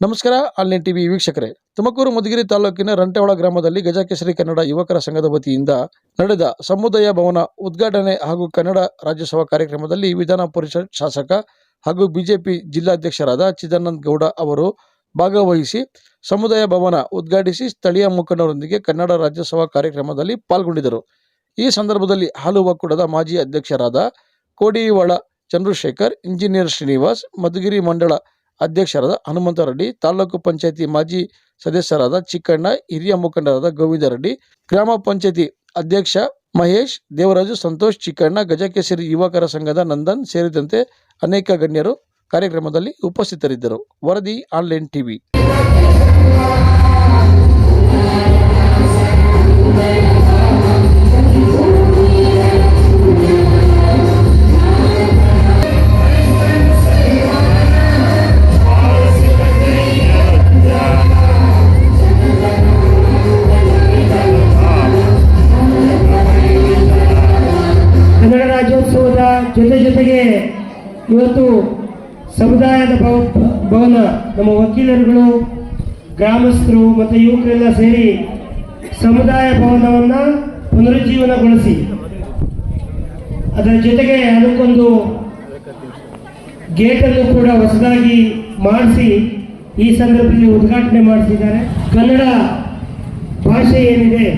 ನಮಸ್ಕಾರ online TV ವೀಕ್ಷಕರೇ. ತುಮಕೂರು ಮಧುಗಿರಿ ತಾಲೂಕಿನ ರಂಟೆವಾಳ ಗ್ರಾಮದಲ್ಲಿ ಗಜಕೇಸರಿ ಕನ್ನಡ ಯುವಕರ ಸಂಘದ ವತಿಯಿಂದ ನಡೆದ ಸಮುದಾಯ ಭವನ ಉದ್ಘಾಟನೆ ಹಾಗೂ ಕನ್ನಡ ರಾಜ್ಯೋತ್ಸವ ಕಾರ್ಯಕ್ರಮದಲ್ಲಿ ವಿಧಾನ ಪರಿಷತ್ ಶಾಸಕ ಹಾಗೂ ಬಿಜೆಪಿ ಜಿಲ್ಲಾಧ್ಯಕ್ಷರಾದ ಚಿದಾನಂದ ಗೌಡ ಅವರು ಭಾಗವಹಿಸಿ ಸಮುದಾಯ ಭವನ ಉದ್ಘಾಟಿಸಿ ಸ್ಥಳೀಯ ಮುಖಂಡರೊಂದಿಗೆ ಕನ್ನಡ ರಾಜ್ಯೋತ್ಸವ ಕಾರ್ಯಕ್ರಮದಲ್ಲಿ ಪಾಲ್ಗೊಂಡಿದ್ದರು. ಈ ಸಂದರ್ಭದಲ್ಲಿ ಹಾಲು ಒಕ್ಕೂಟದ ಮಾಜಿ ಅಧ್ಯಕ್ಷರಾದ ಕೋಡಿವಾಳ ಚಂದ್ರಶೇಖರ್, ಇಂಜಿನಿಯರ್ ಶ್ರೀನಿವಾಸ್, ಮಧುಗಿರಿ ಮಂಡಳ ಅಧ್ಯಕ್ಷರಾದ ಹನುಮಂತರೆಡ್ಡಿ ತಾಲೂಕು ಪಂಚಾಯಿತಿ ಮಾಜಿ ಸದಸ್ಯರಾದ ಚಿಕ್ಕಣ್ಣ, ಹಿರಿಯ ಮುಖಂಡರಾದ ಗೋವಿಂದರೆಡ್ಡಿ ಗ್ರಾಮ ಪಂಚಾಯಿತಿ ಅಧ್ಯಕ್ಷ ಮಹೇಶ್, ದೇವರಾಜು ಸಂತೋಷ್, ಚಿಕ್ಕಣ್ಣ, ಗಜಕೇಸರಿ ಯುವಕರ ಸಂಘದ ನಂದನ್ ಸೇರಿದಂತೆ ಅನೇಕ ಗಣ್ಯರು ಕಾರ್ಯಕ್ರಮದಲ್ಲಿ ಉಪಸ್ಥಿತರಿದ್ದರು. ವರದಿ ಆನ್ಲೈನ್ ಟಿವಿ. ಜೊತೆ ಜೊತೆಗೆ ಇವತ್ತು ಸಮುದಾಯದ ಭವ- ಭವನ, ನಮ್ಮ ವಕೀಲರುಗಳು, ಗ್ರಾಮಸ್ಥರು ಮತ್ತು ಯುವಕರೆಲ್ಲ ಸೇರಿ ಸಮುದಾಯ ಭವನವನ್ನು ಪುನರುಜ್ಜೀವನಗೊಳಿಸಿ. ಅದರ ಜೊತೆಗೆ ಅದಕ್ಕೊಂದು ಗೇಟನ್ನು ಕೂಡ ಹೊಸದಾಗಿ ಮಾಡಿಸಿ ಈ ಸಂದರ್ಭದಲ್ಲಿ ಉದ್ಘಾಟನೆ ಮಾಡಿಸಿದ್ದಾರೆ. ಕನ್ನಡ ಭಾಷೆ ಏನಿದೆ,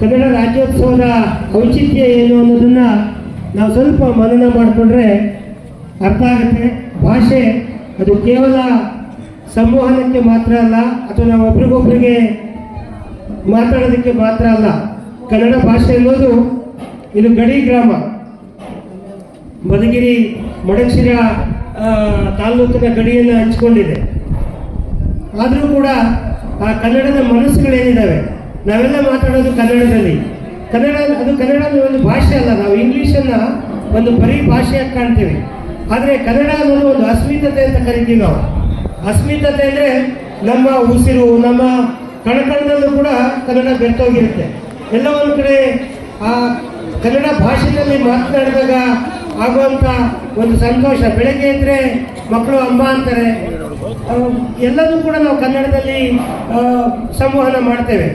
ಕನ್ನಡ ರಾಜ್ಯೋತ್ಸವದ ಔಚಿತ್ಯ ಏನು ಅನ್ನೋದನ್ನ ನಾವು ಸ್ವಲ್ಪ ಮನನ ಮಾಡಿಕೊಂಡ್ರೆ ಅರ್ಥ ಆಗುತ್ತೆ. ಭಾಷೆ ಅದು ಕೇವಲ ಸಂವಹನಕ್ಕೆ ಮಾತ್ರ ಅಲ್ಲ, ಅಥವಾ ನಾವು ಒಬ್ರಿಗೊಬ್ರಿಗೆ ಮಾತಾಡೋದಕ್ಕೆ ಮಾತ್ರ ಅಲ್ಲ. ಕನ್ನಡ ಭಾಷೆ ಅನ್ನೋದು ಇದು ಗಡಿ ಗ್ರಾಮ. ಮಧುಗಿರಿ ಮಡಕ್ಷಿರ ತಾಲ್ಲೂಕಿನ ಗಡಿಯನ್ನು ಹಂಚಿಕೊಂಡಿದೆ. ಆದರೂ ಕೂಡ ಆ ಕನ್ನಡದ ಮನಸ್ಸುಗಳೇನಿದ್ದಾವೆ ನಾವೆಲ್ಲ ಮಾತಾಡೋದು ಕನ್ನಡದಲ್ಲಿ. ಕನ್ನಡ, ಅದು ಕನ್ನಡ ಒಂದು ಭಾಷೆ ಅಲ್ಲ, ನಾವು ಒಂದು ಬರೀ ಭಾಷೆಯಾಗಿ ಕಾಣ್ತೀವಿ. ಆದರೆ ಕನ್ನಡ ಅನ್ನೋದು ಒಂದು ಅಸ್ಮಿತತೆ ಅಂತ ಕರಿತೀವಿ ನಾವು. ಅಸ್ಮಿತತೆ ಅಂದರೆ ನಮ್ಮ ಉಸಿರು, ನಮ್ಮ ಕಣಕಣದಲ್ಲೂ ಕೂಡ ಕನ್ನಡ ಬೆರ್ತೋಗಿರುತ್ತೆ. ಎಲ್ಲ ಒಂದು ಕಡೆ ಆ ಕನ್ನಡ ಭಾಷೆಯಲ್ಲಿ ಮಾತನಾಡಿದಾಗ ಆಗುವಂಥ ಒಂದು ಸಂತೋಷ. ಬೆಳಗ್ಗೆ ಇದ್ದರೆ ಮಕ್ಕಳು ಅಮ್ಮ ಅಂತಾರೆ. ಎಲ್ಲದೂ ಕೂಡ ನಾವು ಕನ್ನಡದಲ್ಲಿ ಸಂವಹನ ಮಾಡ್ತೇವೆ.